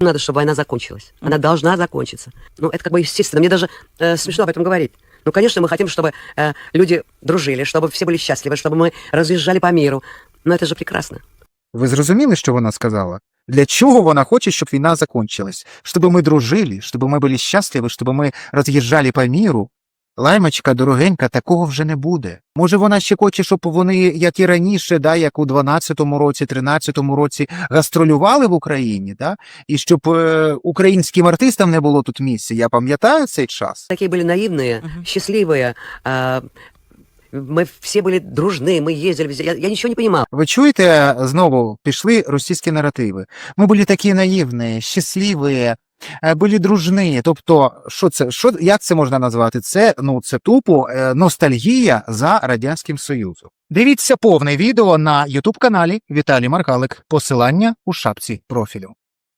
Надо, чтобы война закончилась. Она должна закончиться. Ну, это как бы естественно. Мне даже э, смешно об этом говорить. Ну, конечно, мы хотим, чтобы э, люди дружили, чтобы все были счастливы, чтобы мы разъезжали по миру. Но это же прекрасно. Ви зрозуміли, що вона сказала? Для чого вона хоче, щоб війна закончилась? Щоб ми дружили, щоб ми були щасливі, щоб ми роз'їжджали по міру? Лаймочка, дорогенька, такого вже не буде. Може, вона ще хоче, щоб вони, як і раніше, да, як у 12-му році, 13-му році, гастролювали в Україні, да? і щоб е, українським артистам не було тут місця. Я пам'ятаю цей час. Такие были наивные, Мгм. счастливые. а, мы все были дружны, мы ездили везде. Я, я ничего не понимал. Ви чуєте, знову пішли російські наративи. Ми були такі наївні, щасливі, е, були дружні. Тобто, що це, що, як це можна назвати? Це, ну, це тупо е, ностальгія за Радянським Союзом. Дивіться повне відео на Ютуб каналі Віталій Маргалик. Посилання у шапці профілю.